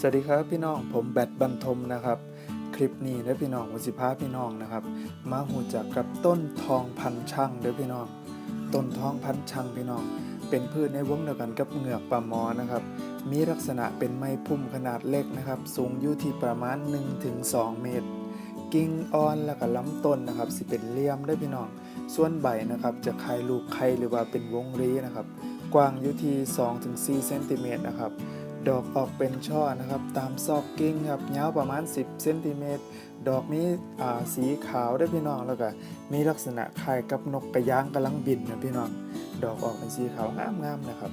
สวัสดีครับพี่น้องผมแบทบันทมนะครับ คลิปนี้เด้พี่น้องวสิพาพี่น้องนะครับ มาหูจักกับต้นทองพันช่างเด้อพี่น้อง ต้นทองพันช่างพี่น้อง เป็นพืชในวงเดียวกันกับเหงือกปลาหมอนะครับ มีลักษณะเป็นไม้พุ่มขนาดเล็กนะครับ สูงอยู่ที่ประมาณ 1-2 เมตร กิ่งอ่อนแล้วก็ลำต้นนะครับสิเป็นเหลี่ยมเด้พี่น้อง ส่วนใบนะครับจะคายลูกไข่หรือว่าเป็นวงรีนะครับ กว้างอยู่ที่2-4เซนติเมตรนะครับ ดอกออกเป็นช่อนะครับ ตามซอกกิ่งครับยาวประมาณ 10เซนติเมตรดอกนี้สีขาวได้พี่น้องแล้วก็มีลักษณะคล้ายกับนกกระยางกำลังบินนะพี่น้องดอกออกเป็นสีขาวงามๆนะครับ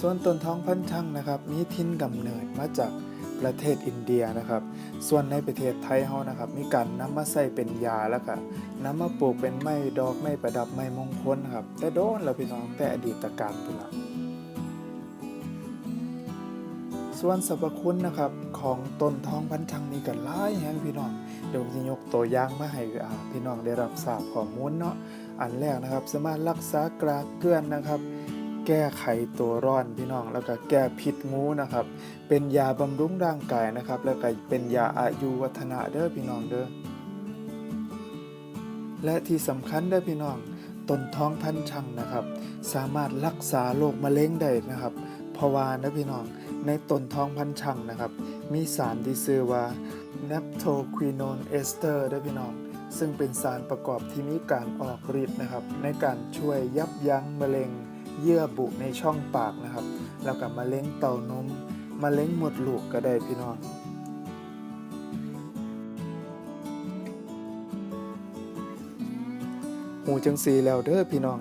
ส่วนต้นท้องพันช่างนะครับ มีทิ้นกำเนิดมาจากประเทศอินเดียนะครับ ส่วนในประเทศไทยเฮานะครับ มีการนำมาใส่เป็นยาแล้วก็นำมาปลูกเป็นไม้ดอกไม้ประดับไม้มงคลครับ แต่โดนแล้วพี่น้องแต่อดีตการพุ่นละ ส่วนสรรพคุณนะครับของต้นทองพันชังนี้ก็หลายแฮงพี่น้องเดี๋ยวผมจะยกตัวอย่างมาให้พี่น้องได้รับทราบข้อมูลเนาะอันแรกนะครับ สามารถรักษากราเกลื่อนนะครับ แก้ไขตัวร้อนพี่น้องแล้วก็แก้พิษงูนะครับ เป็นยาบำรุงร่างกายนะครับ แล้วก็เป็นยาอายุวัฒนะเด้อพี่น้องเด้อและที่สำคัญเด้อพี่น้องต้นท้องพันชังนะครับ สามารถรักษาโรคมะเร็งได้นะครับ เพราะว่านะพี่น้องในต้นทองพันชังนะครับ มีสารที่ชื่อว่า n a p t o q u i n o n e s t e r ด้วยพี่น้อง ซึ่งเป็นสารประกอบที่มีการออกฤทธิ์นะครับ ในการช่วยยับยั้งมะเร็งเยื่อบุในช่องปากนะครับ แล้วก็มะเร็งเต้านมมะเร็งมดลูกก็ได้พี่น้องหูจังสีแล้วเด้อพี่น้อง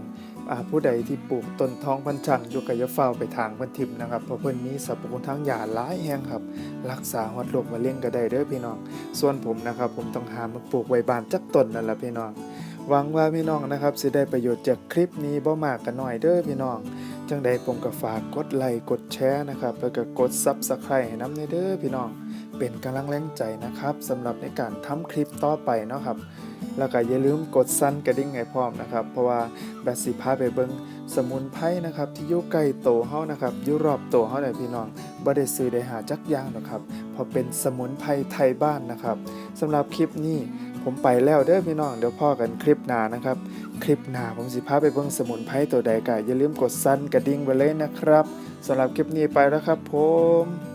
ผู้ใดที่ปลูกต้นท้องพันชังอยู่กับยาเฝ้าไปทางพันทิมนะครับเพราะเพิ่นมีสรรพคุณทางยาหลายแห่งครับ รักษาฮอดโรคมะเร็งก็ได้เด้อพี่น้อง ส่วนผมนะครับ ผมต้องหามาปลูกไว้บ้านจักต้นนั่นแหละพี่น้องหวังว่าพี่น้องนะครับสิได้ประโยชน์จากคลิปนี้บ่มากก็น้อยเด้อพี่น้อง จังใดผมก็ฝากกดไลค์กดแชร์นะครับแล้วก็กด Subscribe ให้นำเด้อพี่น้อง เป็นกำลังแรงใจนะครับสำหรับในการทำคลิปต่อไปเนาะครับ แล้วก็อย่าลืมกดสั่นกระดิ่งให้พร้อมนะครับ เพราะว่าแบตสิพาไปเบิ่งสมุนไพรนะครับ ที่อยู่ใกล้โตเฮานะครับอยู่รอบโตเฮาได้พี่น้องบ่ได้ซื้อได้หาจักอย่างหรอกครับเพราะเป็นสมุนไพรไทยบ้านนะครับสำหรับคลิปนี้ผมไปแล้วเด้อพี่น้องเดี๋ยวพ่อกันคลิปหน้านะครับ คลิปหน้าผมสิพาไปเบิ่งสมุนไพรตัวใดก็อย่าลืมกดสั่นกระดิ่งไว้เลยนะครับสำหรับคลิปนี้ไปแล้วครับผม